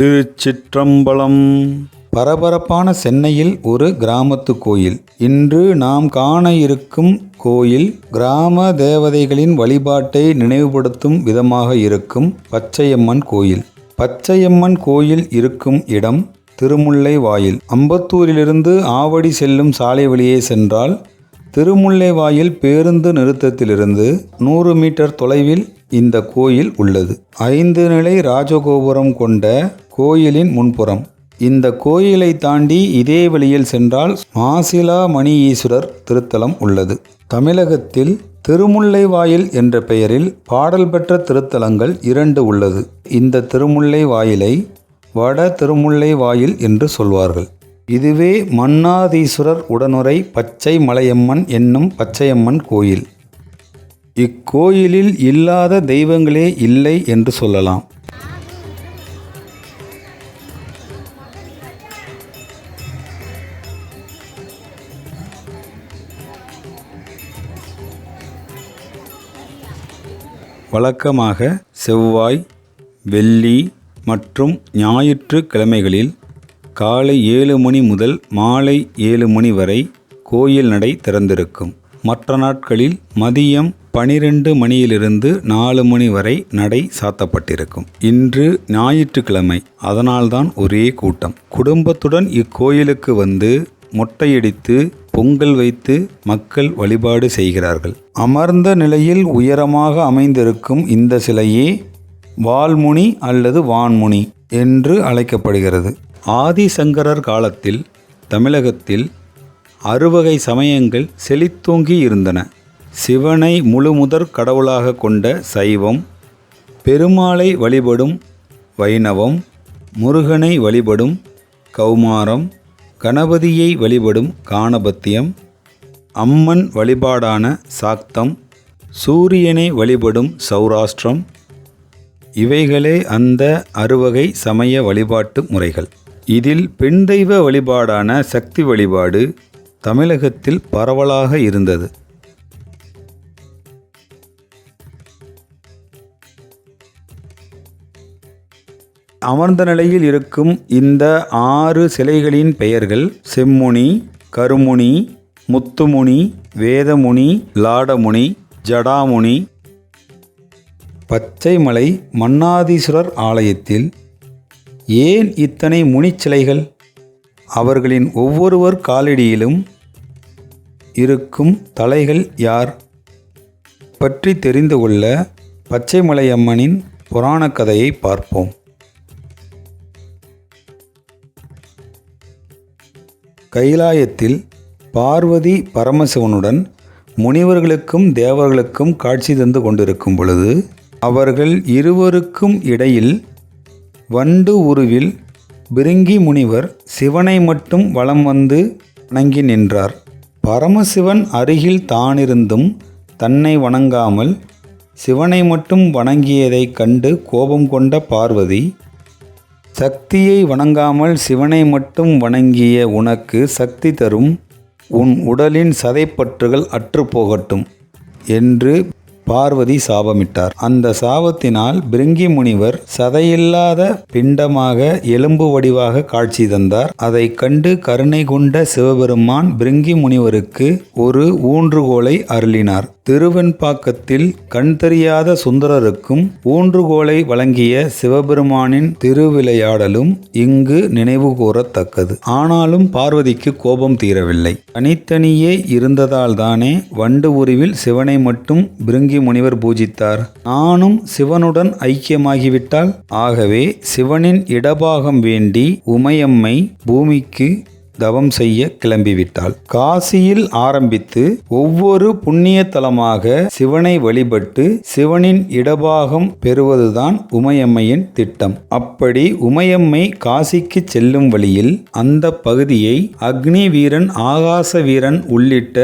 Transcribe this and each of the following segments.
திருச்சிற்றம்பலம். பரபரப்பான சென்னையில் ஒரு கிராமத்து கோயில். இன்று நாம் காண இருக்கும் கோயில் கிராம தேவதைகளின் வழிபாட்டை நினைவுபடுத்தும் விதமாக இருக்கும் பச்சையம்மன் கோயில். பச்சையம்மன் கோயில் இருக்கும் இடம் திருமுல்லை வாயில் அம்பத்தூரிலிருந்து ஆவடி செல்லும் சாலை வழியே சென்றால் திருமுல்லைவாயில் பேருந்து நிறுத்தத்திலிருந்து நூறு மீட்டர் தொலைவில் இந்த கோயில் உள்ளது. ஐந்து நிலை ராஜகோபுரம் கொண்ட கோயிலின் முன்புறம். இந்த கோயிலை தாண்டி இதே வழியில் சென்றால் மாசிலா மணி ஈஸ்வரர் திருத்தலம் உள்ளது. தமிழகத்தில் திருமுல்லைவாயில் என்ற பெயரில் பாடல் பெற்ற திருத்தலங்கள் இரண்டு உள்ளது. இந்த திருமுல்லை வாயிலை வட திருமுல்லை வாயில் என்று சொல்வார்கள். இதுவே மன்னாதீஸ்வரர் உடனுரை பச்சை மலையம்மன் என்னும் பச்சையம்மன் கோயில். இக்கோயிலில் இல்லாத தெய்வங்களே இல்லை என்று சொல்லலாம். வழக்கமாக செவ்வாய் வெள்ளி மற்றும் ஞாயிற்றுக்கிழமைகளில் காலை ஏழு மணி முதல் மாலை ஏழு மணி வரை கோயில் நடை திறந்திருக்கும். மற்ற நாட்களில் மதியம் பனிரெண்டு மணியிலிருந்து நாலு மணி வரை நடை சாத்தப்பட்டிருக்கும். இன்று ஞாயிற்றுக்கிழமை. அதனால்தான் ஒரே கூட்டம். குடும்பத்துடன் இக்கோயிலுக்கு வந்து மொட்டையடித்து பொங்கல் வைத்து மக்கள் வழிபாடு செய்கிறார்கள். அமர்ந்த நிலையில் உயரமாக அமைந்திருக்கும் இந்த சிலையே வால்முனி அல்லது வான்முனி என்று அழைக்கப்படுகிறது. ஆதிசங்கரர் காலத்தில் தமிழகத்தில் அறுவகை சமயங்கள் செழித்தோங்கி இருந்தன. சிவனை முழுமுதற் கடவுளாக கொண்ட சைவம் பெருமாளை வழிபடும் வைணவம் முருகனை வழிபடும் கௌமாரம் கணபதியை வழிபடும் காணபத்தியம் அம்மன் வழிபாடான சாக்தம் சூரியனை வழிபடும் சௌராஷ்டிரம் இவைகளே அந்த அறுவகை சமய வழிபாட்டு முறைகள். இதில் பெண் தெய்வ வழிபாடான சக்தி வழிபாடு தமிழகத்தில் பரவலாக இருந்தது. அமர்ந்த நிலையில் இருக்கும் இந்த ஆறு சிலைகளின் பெயர்கள் செம்முனி கருமுனி முத்துமுனி வேதமுனி லாடமுனி ஜடாமுனி. பச்சைமலை மன்னாதீஸ்வரர் ஆலயத்தில் ஏன் இத்தனை முனிச்சிலைகள்? அவர்களின் ஒவ்வொருவர் காலடியிலும் இருக்கும் தலைகள் யார்? பற்றி தெரிந்து கொள்ள பச்சைமலையம்மனின் புராணக் கதையை பார்ப்போம். கைலாயத்தில் பார்வதி பரமசிவனுடன் முனிவர்களுக்கும் தேவர்களுக்கும் காட்சி தந்து கொண்டிருக்கும் பொழுது அவர்கள் இருவருக்கும் இடையில் வண்டு உருவில் பிருங்கி முனிவர் சிவனை மட்டும் வலம் வந்து வணங்கி நின்றார். பரமசிவன் அருகில் தானிருந்தும் தன்னை வணங்காமல் சிவனை மட்டும் வணங்கியதைக் கண்டு கோபம் கொண்ட பார்வதி சக்தியை வணங்காமல் சிவனை மட்டும் வணங்கிய உனக்கு சக்தி தரும் உன் உடலின் சதைப்பற்றுகள் அற்றுப்போகட்டும் என்று பார்வதி சாபமிட்டார். அந்த சாபத்தினால் பிருங்கி முனிவர் சதையில்லாத பிண்டமாக எலும்பு வடிவாக காட்சி தந்தார். அதை கண்டு கருணை கொண்ட சிவபெருமான் பிருங்கி முனிவருக்கு ஒரு ஊன்றுகோலை அருளினார். திருவெண்பாக்கத்தில் கண் தெரியாத சுந்தரருக்கும் ஊன்றுகோலை வழங்கிய சிவபெருமானின் திருவிளையாடலும் இங்கு நினைவுகூரத்தக்கது. ஆனாலும் பார்வதிக்கு கோபம் தீரவில்லை. தனித்தனியே இருந்ததால் தானே வண்டு உருவில் சிவனை மட்டும் பிருங்கி முனிவர் பூஜித்தார். நானும் சிவனுடன் ஐக்கியமாகிவிட்டால்? ஆகவே சிவனின் இடபாகம் வேண்டி உமையம்மை பூமிக்கு தவம் செய்ய கிளம்பிவிட்டாள். காசியில் ஆரம்பித்து ஒவ்வொரு புண்ணிய தலமாக சிவனை வழிபட்டு சிவனின் இடபாகம் பெறுவதுதான் உமையம்மையின் திட்டம். அப்படி உமையம்மை காசிக்கு செல்லும் வழியில் அந்த பகுதியை அக்னி வீரன் ஆகாச வீரன் உள்ளிட்ட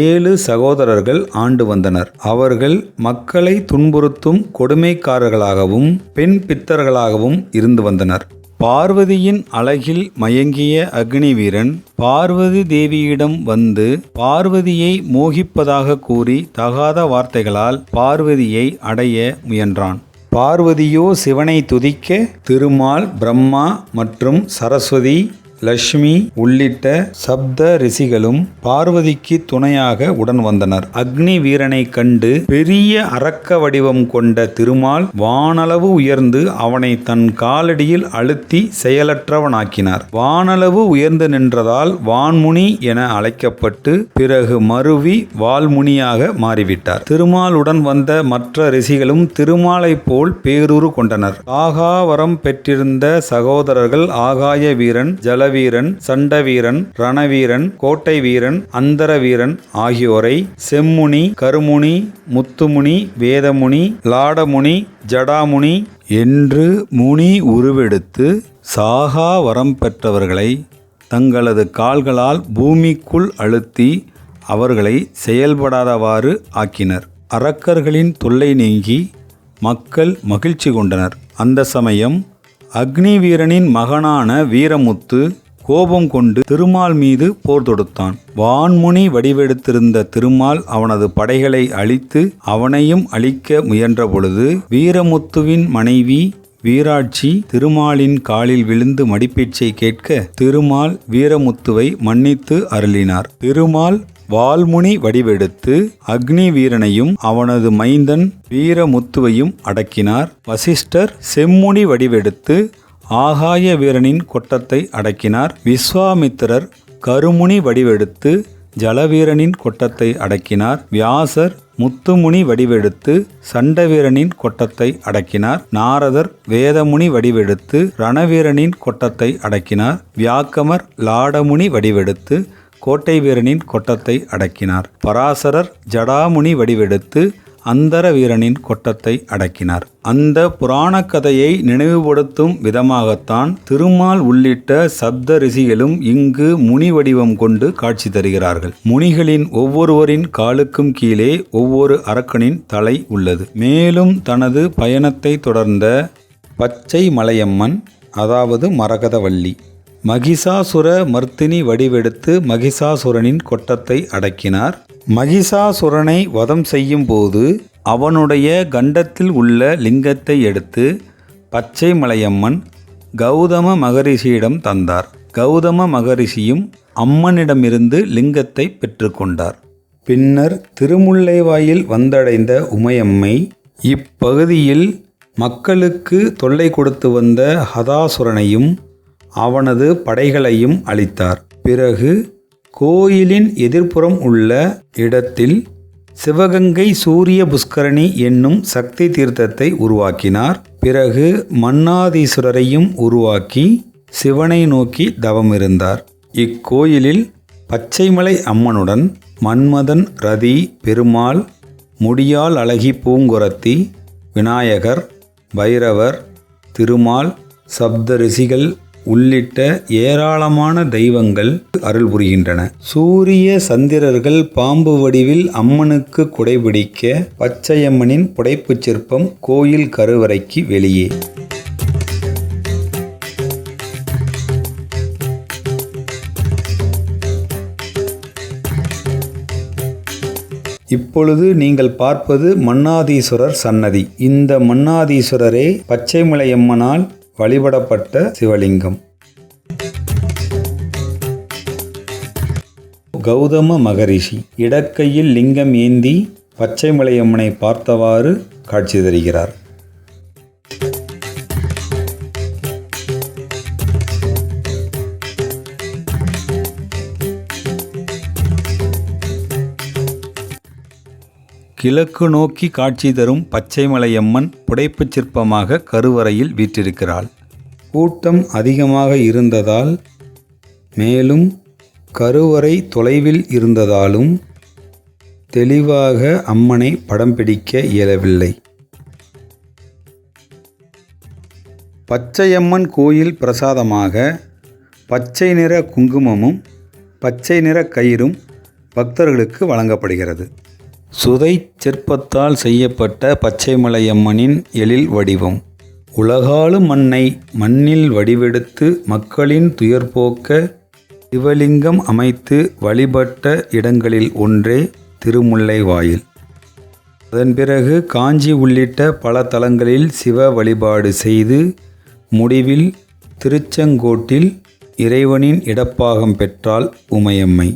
ஏழு சகோதரர்கள் ஆண்டு வந்தனர். அவர்கள் மக்களை துன்புறுத்தும் கொடுமைக்காரர்களாகவும் பெண் பித்தர்களாகவும் இருந்து வந்தனர். பார்வதியின் அழகில் மயங்கிய அக்னிவீரன் பார்வதி தேவியிடம் வந்து பார்வதியை மோகிப்பதாக கூறி தகாத வார்த்தைகளால் பார்வதியை அடைய முயன்றான். பார்வதியோ சிவனை துதிக்க திருமால் பிரம்மா மற்றும் சரஸ்வதி லக்ஷ்மி உள்ளிட்ட சப்த ரிஷிகளும் பார்வதிக்கு துணையாக உடன் வந்தனர். அக்னி வீரனை கண்டு பெரிய அரக்க வடிவம் கொண்ட திருமால் வானளவு உயர்ந்து அவனை தன் காலடியில் அழுத்தி செயலற்றவனாக்கினார். வானளவு உயர்ந்து நின்றதால் வான்முனி என அழைக்கப்பட்டு பிறகு மருவி வால்முனியாக மாறிவிட்டார். திருமாலுடன் வந்த மற்ற ரிஷிகளும் திருமாலைப் போல் பேரூறு கொண்டனர். ஆகாவரம் பெற்றிருந்த சகோதரர்கள் ஆகாய வீரன் ஜல வீரன் சண்டவீரன் ரணவீரன் கோட்டை வீரன் அந்தர வீரன் ஆகியோரை செம்முனி கருமுனி முத்துமுனி வேதமுனி லாடமுனி ஜடாமுனி என்று முனி உருவெடுத்து சாகா வரம் பெற்றவர்களை தங்களது கால்களால் பூமிக்குள் அழுத்தி அவர்களை செயல்படாதவாறு ஆக்கினர். அரக்கர்களின் தொல்லை நீங்கி மக்கள் மகிழ்ச்சி கொண்டனர். அந்த சமயம் அக்னி வீரனின் மகனான வீரமுத்து கோபம் கொண்டு திருமால் மீது போர் தொடுத்தான். வான்முனி வடிவெடுத்திருந்த திருமால் அவனது படைகளை அழித்து அவனையும் அழிக்க முயன்ற பொழுது வீரமுத்துவின் மனைவி வீராட்சி திருமாலின் காலில் விழுந்து மடிப்பீச்சை கேட்க திருமால் வீரமுத்துவை மன்னித்து அருளினார். திருமால் வால்முனி வடிவெடுத்து அக்னி வீரனையும் அவனது மைந்தன் வீரமுத்துவையும் அடக்கினார். வசிஷ்டர் செம்முனி வடிவெடுத்து ஆகாய வீரனின் கொட்டத்தை அடக்கினார். விஸ்வாமித்திரர் கருமுனி வடிவெடுத்து ஜலவீரனின் கொட்டத்தை அடக்கினார். வியாசர் முத்துமுனி வடிவெடுத்து சண்டவீரனின் கொட்டத்தை அடக்கினார். நாரதர் வேதமுனி வடிவெடுத்து ரணவீரனின் கொட்டத்தை அடக்கினார். வியாக்கமர் லாடமுனி வடிவெடுத்து கோட்டை வீரனின் கொட்டத்தை அடக்கினார். பராசரர் ஜடாமுனி வடிவெடுத்து அந்தர வீரனின் கொட்டத்தை அடக்கினார். அந்த புராணக் கதையை நினைவுபடுத்தும் விதமாகத்தான் திருமால் உள்ளிட்ட சப்த ரிஷிகளும் இங்கு முனி வடிவம் கொண்டு காட்சி தருகிறார்கள். முனிகளின் ஒவ்வொருவரின் காலுக்கும் கீழே ஒவ்வொரு அரக்கனின் தலை உள்ளது. மேலும் தனது பயணத்தை தொடர்ந்த பச்சை மலையம்மன் அதாவது மரகதவள்ளி மகிஷாசுர மர்த்தினி வடிவெடுத்து மகிஷாசுரனின் கொட்டத்தை அடக்கினார். மகிஷாசுரனை வதம் செய்யும் போது அவனுடைய கண்டத்தில் உள்ள லிங்கத்தை எடுத்து பச்சை மலையம்மன் கௌதம மகரிஷியிடம் தந்தார். கௌதம மகரிஷியும் அம்மனிடமிருந்து லிங்கத்தை பெற்றுக்கொண்டார். பின்னர் திருமுல்லைவாயில் வந்தடைந்த உமையம்மை இப்பகுதியில் மக்களுக்கு தொல்லை கொடுத்து வந்த ஹதாசுரனையும் அவனது படைகளையும் அளித்தார் பிறகு கோயிலின் எதிர்ப்புறம் உள்ள இடத்தில் சிவகங்கை சூரிய புஷ்கரணி என்னும் சக்தி தீர்த்தத்தை உருவாக்கினார். பிறகு மன்னாதீஸ்வரரையும் உருவாக்கி சிவனை நோக்கி தவம் இருந்தார் இக்கோயிலில் பச்சைமலை அம்மனுடன் மன்மதன் ரதி பெருமாள் முடியால் அழகி பூங்குரத்தி விநாயகர் பைரவர் திருமால் சப்த ரிஷிகள் உள்ளிட்ட ஏராளமான தெய்வங்கள் அருள் புரிகின்றன. சூரிய சந்திரர்கள் பாம்பு வடிவில் அம்மனுக்கு குடைபிடிக்க பச்சையம்மனின் புடைப்புச் சிற்பம் கோயில் கருவறைக்கு வெளியே. இப்பொழுது நீங்கள் பார்ப்பது மன்னாதீஸ்வரர் சன்னதி. இந்த மன்னாதீஸ்வரரே பச்சைமலையம்மனால் வழிபடப்பட்ட சிவலிங்கம். கௌதம மகரிஷி இடக்கையில் லிங்கம் ஏந்தி பச்சைமலையம்மனை பார்த்தவாறு காட்சி தருகிறார். கிழக்கு நோக்கி காட்சி தரும் பச்சைமலையம்மன் புடைப்புச் சிற்பமாக கருவறையில் வீற்றிருக்கிறாள். கூட்டம் அதிகமாக இருந்ததால் மேலும் கருவறை தொலைவில் இருந்ததாலும் தெளிவாக அம்மனை படம் பிடிக்க இயலவில்லை. பச்சையம்மன் கோயில் பிரசாதமாக பச்சை நிற குங்குமமும் பச்சை நிற கயிறும் பக்தர்களுக்கு வழங்கப்படுகிறது. சுதை சிற்பத்தால் செய்யப்பட்ட பச்சைமலையம்மனின் எழில் வடிவம். உலகாலு மண்ணை மண்ணில் வடிவெடுத்து மக்களின் துயர்போக்க சிவலிங்கம் அமைத்து வழிபட்ட இடங்களில் ஒன்றே திருமுல்லை வாயில். அதன் பிறகு காஞ்சி உள்ளிட்ட பல தலங்களில் சிவ வழிபாடு செய்து முடிவில் திருச்செங்கோட்டில் இறைவனின் இடப்பாகம் பெற்றால் உமையம்மை.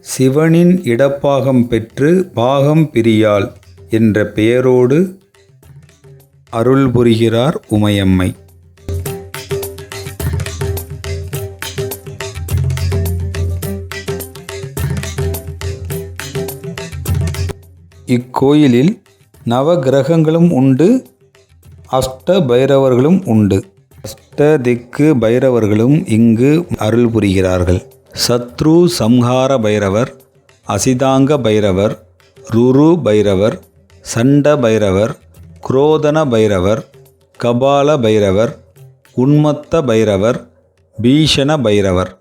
சிவனின் இடப்பாகம் பெற்று பாகம் பிரியாள் என்ற பெயரோடு அருள் புரிகிறார் உமையம்மை. இக்கோயிலில் நவ கிரகங்களும் உண்டு அஷ்ட பைரவர்களும் உண்டு. அஷ்ட திக்கு பைரவர்களும் இங்கு அருள் புரிகிறார்கள். சத்ரு சம்ஹார பைரவர் அசிதாங்க பைரவர் ருரு பைரவர் சண்ட பைரவர் குரோதன பைரவர் கபால பைரவர் உன்மத்த பைரவர் பீஷண பைரவர்.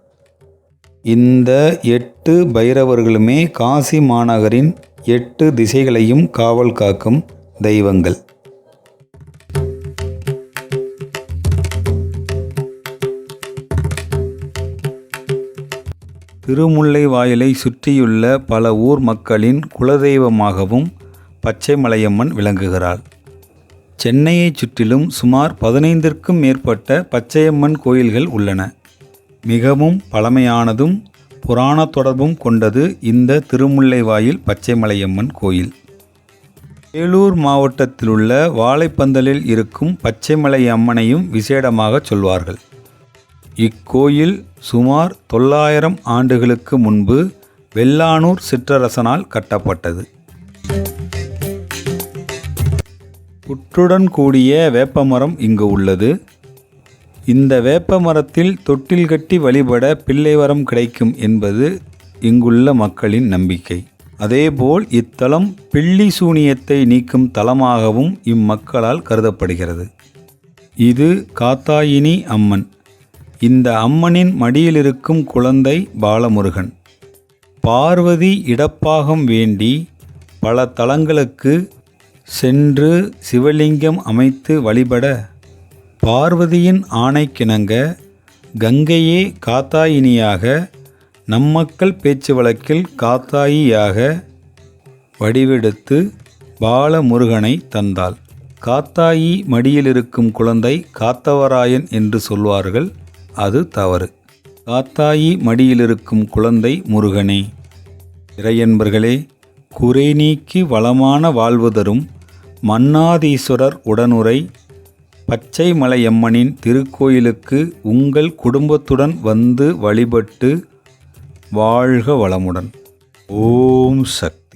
இந்த எட்டு பைரவர்களுமே காசி மாநகரின் எட்டு திசைகளையும் காவல் காக்கும் தெய்வங்கள். திருமுல்லை வாயிலை சுற்றியுள்ள பல ஊர் மக்களின் குலதெய்வமாகவும் பச்சைமலையம்மன் விளங்குகிறாள். சென்னையைச் சுற்றிலும் சுமார் பதினைந்திற்கும் மேற்பட்ட பச்சையம்மன் கோயில்கள் உள்ளன. மிகவும் பழமையானதும் புராண தொடர்பும் கொண்டது இந்த திருமுல்லைவாயில் பச்சைமலையம்மன் கோயில். வேலூர் மாவட்டத்திலுள்ள வாழைப்பந்தலில் இருக்கும் பச்சைமலை அம்மனையும் விசேடமாக சொல்வார்கள். இக்கோயில் சுமார் தொள்ளாயிரம் ஆண்டுகளுக்கு முன்பு வெள்ளானூர் சிற்றரசனால் கட்டப்பட்டது. புற்றுடன் கூடிய வேப்பமரம் இங்கு உள்ளது. இந்த வேப்ப மரத்தில் தொட்டில் கட்டி வழிபட பிள்ளை வரம் கிடைக்கும் என்பது இங்குள்ள மக்களின் நம்பிக்கை. அதேபோல் இத்தலம் பிள்ளி சூனியத்தை நீக்கும் தலமாகவும் இம்மக்களால் கருதப்படுகிறது. இது காத்தாயினி அம்மன். இந்த அம்மனின் மடியில் இருக்கும் குழந்தை பாலமுருகன். பார்வதி இடப்பாகம் வேண்டி பல தலங்களுக்கு சென்று சிவலிங்கம் அமைத்து வழிபட பார்வதியின் ஆணைக்கிணங்க கங்கையே காத்தாயினியாக நம்மக்கள் பேச்சு வழக்கில் காத்தாயியாக வடிவெடுத்து பாலமுருகனை தந்தாள். காத்தாயி மடியில் இருக்கும் குழந்தை காத்தவராயன் என்று சொல்வார்கள். அது தவறு. காத்தாயி மடியில் இருக்கும் குழந்தை முருகனே இறையன்பர்களே குறை நீக்கி வளமான வாழ்வு தரும் மன்னாதீஸ்வரர் உடனுரை பச்சைமலையம்மனின் திருக்கோயிலுக்கு உங்கள் குடும்பத்துடன் வந்து வழிபட்டு வாழ்க வளமுடன். ஓம் சக்தி.